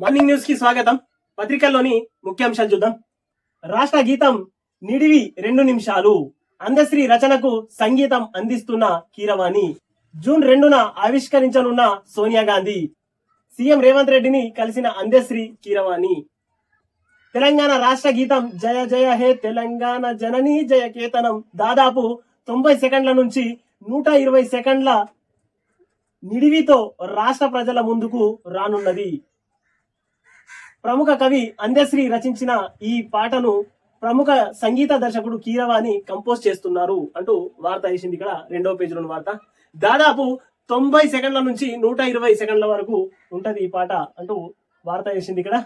Morning న్యూస్కి స్వాగతం. పత్రికల్లోని ముఖ్యాంశాలు చూద్దాం. రాష్ట్ర గీతం నిడివి రెండు నిమిషాలు. అందశ్రీ రచనకు సంగీతం అందిస్తున్న కీరవాణి. జూన్ రెండున ఆవిష్కరించనున్న సోనియా గాంధీ. సీఎం రేవంత్ రెడ్డిని కలిసిన అందశ్రీ కీరవాణి. తెలంగాణ రాష్ట్ర గీతం జయ జయ హే తెలంగాణ జననీ జయ కేతనం. దాదాపు తొంభై సెకండ్ల నుంచి నూట ఇరవై సెకండ్ల నిడివితో రాష్ట్ర ప్రజల ముందుకు రానున్నది. ప్రముఖ కవి అందశ్రీ రచించిన ఈ పాటను ప్రముఖ సంగీత దర్శకుడు కీరవాణి కంపోజ్ చేస్తున్నారు అంటూ వార్త వేసింది ఇక్కడ రెండవ పేజీలోని వార్త. దాదాపు తొంభై సెకండ్ల నుంచి నూట ఇరవై సెకండ్ల వరకు ఉంటది ఈ పాట అంటూ వార్త వేసింది ఇక్కడ.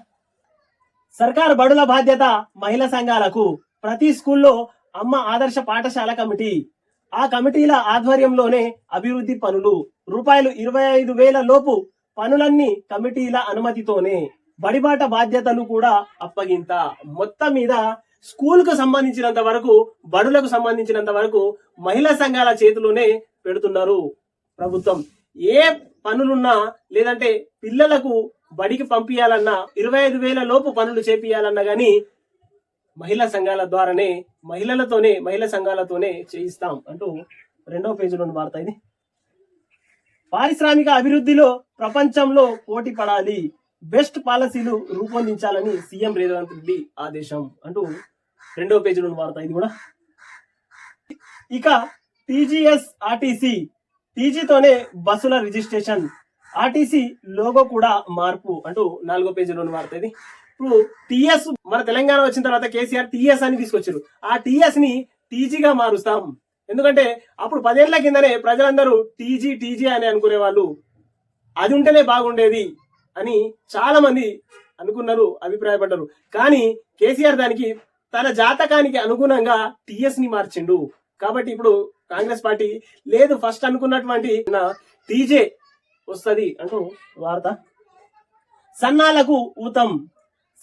సర్కార్ బడుల బాధ్యత మహిళా సంఘాలకు ప్రతి స్కూల్లో అమ్మ ఆదర్శ పాఠశాల కమిటీ. ఆ కమిటీల ఆధ్వర్యంలోనే అభివృద్ధి పనులు. రూపాయలు ఇరవై ఐదు వేల లోపు పనులన్నీ కమిటీల అనుమతితోనే. బడిబాట బాధ్యతలు కూడా అప్పగింత. మొత్తం మీద స్కూల్కు సంబంధించినంత వరకు బడులకు సంబంధించినంత వరకు మహిళా సంఘాల చేతిలోనే పెడుతున్నారు ప్రభుత్వం. ఏ పనులున్నా లేదంటే పిల్లలకు బడికి పంపించాలన్నా ఇరవై ఐదు వేల లోపు పనులు చేపియాలన్నా గానీ మహిళా సంఘాల ద్వారానే మహిళలతోనే మహిళా సంఘాలతోనే చేయిస్తాం అంటూ రెండవ పేజీలో వార్త ఇది. పారిశ్రామిక అభివృద్ధిలో ప్రపంచంలో పోటీ పడాలి. బెస్ట్ పాలసీలు రూపొందించాలని సీఎం రేవంత్ రెడ్డి ఆదేశం అంటూ రెండవ పేజీలోని వార్త ఇది కూడా. ఇక టీజీఎస్ ఆర్టీసీ టీజీతోనే బస్సుల రిజిస్ట్రేషన్ ఆర్టీసీ లోగో కూడా మార్పు అంటూ నాలుగో పేజీలోని వార్త ఇది. ఇప్పుడు టీఎస్ మన తెలంగాణ వచ్చిన తర్వాత కేసీఆర్ టీఎస్ అని తీసుకొచ్చారు. ఆ టీఎస్ని టీజీగా మారుస్తాం. ఎందుకంటే అప్పుడు పదేళ్ళ కిందనే ప్రజలందరూ టీజీ టీజీ అని అనుకునే వాళ్ళు. అది ఉంటేనే బాగుండేది. అని చాలా మంది అనుకున్నారు అభిప్రాయపడ్డారు. కానీ కేసీఆర్ దానికి తన జాతకానికి అనుగుణంగా టిఎస్ని మార్చిండు. కాబట్టి ఇప్పుడు కాంగ్రెస్ పార్టీ లేదు ఫస్ట్ అనుకున్నటువంటి టీజే వస్తుంది అంటూ వార్త. సన్నాలకు ఊతం.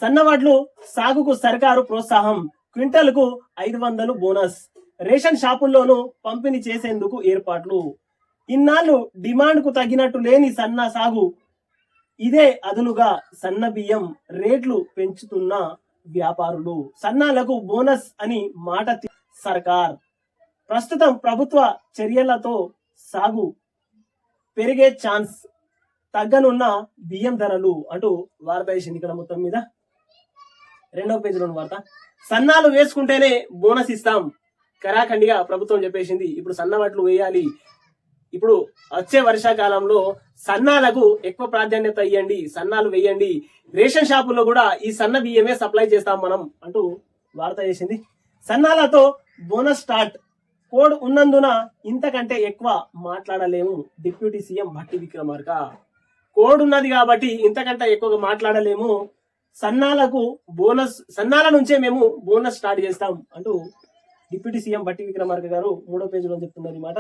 సన్నవడ్లు సాగుకు సర్కారు ప్రోత్సాహం. క్వింటల్కు ఐదు వందలు బోనస్. రేషన్ షాపుల్లోనూ పంపిణీ చేసేందుకు ఏర్పాట్లు. ఇన్నాళ్ళు డిమాండ్కు తగినట్టు లేని సన్న సాగు ఇదే అదునుగా సన్న బియ్యం రేట్లు పెంచుతున్న వ్యాపారులు. సన్నాలకు బోనస్ అని మాట సర్కార్. ప్రస్తుతం ప్రభుత్వ చర్యలతో సాగు పెరిగే ఛాన్స్ తగ్గనున్న బియ్యం ధరలు అంటూ వార్త వేసింది ఇక్కడ మొత్తం మీద. రెండవ పేజీలో వార్త. సన్నాలు వేసుకుంటేనే బోనస్ ఇస్తాం. కరాఖండిగా ప్రభుత్వం చెప్పేసింది. ఇప్పుడు సన్నవట్లు వేయాలి. ఇప్పుడు వచ్చే వర్షాకాలంలో సన్నాలకు ఎక్కువ ప్రాధాన్యత ఇవ్వండి సన్నాలు వేయండి. రేషన్ షాపుల్లో కూడా ఈ సన్న బియ్యమే సప్లై చేస్తాం మనం అంటూ వార్త చేసింది. సన్నాలతో బోనస్ స్టార్ట్. కోడ్ ఉన్నందున ఇంతకంటే ఎక్కువ మాట్లాడలేము deputy CM Bhatti Vikramarka. Code ఉన్నది కాబట్టి ఇంతకంటే ఎక్కువగా మాట్లాడలేము. సన్నాలకు బోనస్ సన్నాల నుంచే మేము బోనస్ స్టార్ట్ చేస్తాం అంటూ డిప్యూటీ సీఎం భట్టి విక్రమార్క గారు మూడో పేజీలో చెప్తున్నారు ఈ మాట.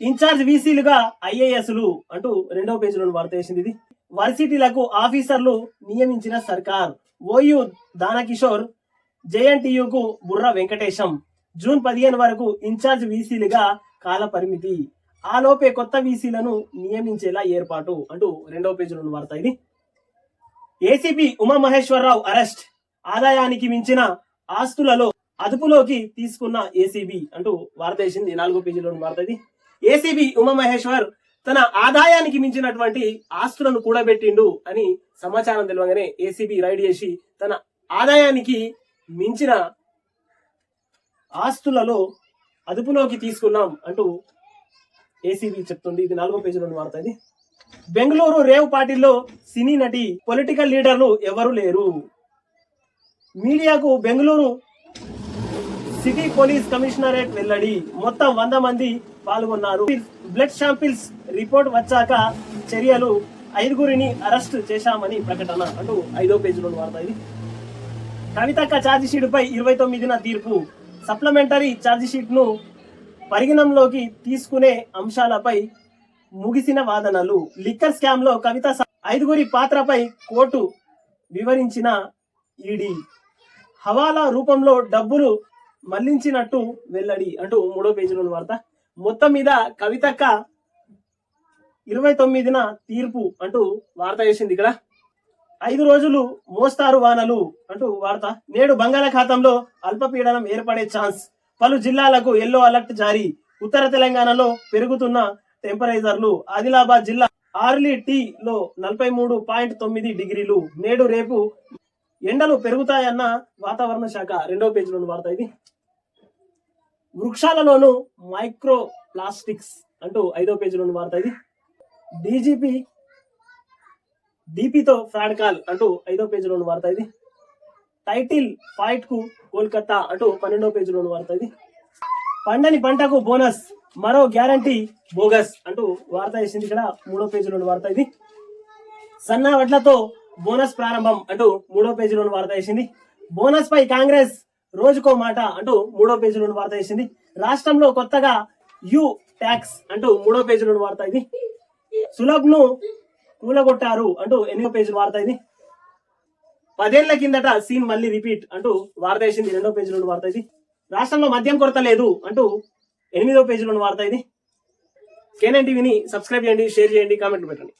ఇన్ఛార్జ్ వీసీలుగా ఐఏఎస్లు అంటూ రెండవ పేజీలో వార్త వేసింది ఇది. వర్సిటీలకు ఆఫీసర్లు నియమించిన సర్కార్. ఓయు దానకిషోర్ జేఎన్టీయుకు బుర్ర వెంకటేశం. జూన్ పదిహేను వరకు ఇన్ఛార్జ్ వీసీలుగా కాల పరిమితి ఆలోపే కొత్త వీసీలను నియమించేలా ఏర్పాటు అంటూ రెండవ పేజీలో వార్త ఇది. ACP Umamaheswara Rao arrest. ఆదాయానికి మించిన ఆస్తులలో అదుపులోకి తీసుకున్న ఏసీబీ అంటూ వార్త వేసింది. నాలుగో పేజీలోని వార్త ఇది. ఏసీబీ ఉమామహేశ్వర్ తన ఆదాయానికి మించినటువంటి ఆస్తులను కూడబెట్టిండు అని సమాచారం తెలియగానే ఏసీబీ రైడ్ చేసి తన ఆదాయానికి మించిన ఆస్తులలో అదుపులోకి తీసుకున్నాం అంటూ ఏసీబీ చెప్తుంది. ఇది నాలుగో పేజీలోని వార్త ఇది. బెంగళూరు రేవ్ పార్టీలో సినీ నటి పొలిటికల్ లీడర్లు ఎవరు లేరు. మీడియాకు బెంగళూరు సిటీ పోలీస్ కమిషనరేట్ వెల్లడి. మొత్తం వంద మంది పాల్గొన్నారు. బ్లడ్ శాంపిల్స్ రిపోర్ట్ వచ్చాక చర్యలు ఐదుగురిని అరెస్ట్ చేశామని ప్రకటన. అంటూ ఐదో పేజీలో వార్త ఇది. కవితక్క ఛార్జ్ ఇరవై తొమ్మిదిన తీర్పు. సప్లిమెంటరీ ఛార్జిషీట్ను పరిగణంలోకి తీసుకునే అంశాలపై ముగిసిన వాదనలు. లిక్కర్ స్కామ్లో కవిత ఐదుగురి పాత్రపై కోర్టు వివరించిన ఈడీ. హవాలా రూపంలో డబ్బులు మళ్ళించినట్టు వెల్లడి అంటూ మూడో పేజీలోని వార్త. మొత్తం మీద కవితక్క ఇరవై తొమ్మిదిన తీర్పు అంటూ వార్త వేసింది ఇక్కడ. ఐదు రోజులు మోస్తారు వానలు అంటూ వార్త. నేడు బంగాళాఖాతంలో అల్పపీడనం ఏర్పడే ఛాన్స్. పలు జిల్లాలకు ఎల్లో అలర్ట్ జారీ. ఉత్తర తెలంగాణలో పెరుగుతున్న టెంపరేచర్లు. ఆదిలాబాద్ జిల్లా ఆర్లీ టీ లో నలభై మూడు పాయింట్ తొమ్మిది డిగ్రీలు. నేడు రేపు ఎండలు పెరుగుతాయన్న వాతావరణ శాఖ రెండో పేజీలోని వార్త ఇది. వృక్షాలలోను మైక్రో ప్లాస్టిక్స్ అంటూ ఐదో పేజీలోని వార్త ఇది. డీజీపీ డీపీతో ఫ్రాడ్ కాల్ అంటూ ఐదో పేజీలోని వార్త ఇది. టైటిల్ ఫైట్కు కోల్కతా అంటూ పన్నెండో పేజీలోని వార్త ఇది. పండని పంటకు బోనస్ మరో గ్యారంటీ బోగస్ అంటూ వార్త వేసింది ఇక్కడ మూడో పేజీలోని వార్త ఇది. సన్న వడ్లతో బోనస్ ప్రారంభం అంటూ మూడో పేజీలోని వార్త వేసింది. బోనస్ పై కాంగ్రెస్ రోజుకో మాట అంటూ మూడో పేజీలోని వార్త వేసింది. రాష్ట్రంలో కొత్తగా యు ట్యాక్స్ అంటూ మూడో పేజీలోని వార్త ఇది. సులభ్ను కూలగొట్టారు అంటూ ఎనిమిదో పేజీ వార్త ఇది. పదేళ్ళ కిందట సీన్ మళ్ళీ రిపీట్ అంటూ వార్త వేసింది రెండో పేజీలోని వార్త ఇది. రాష్ట్రంలో మద్యం కొరత లేదు అంటూ ఎనిమిదో పేజీలోని వార్త ఇది. కేనన్ టీవీని సబ్స్క్రైబ్ చేయండి షేర్ చేయండి కామెంట్ పెట్టండి.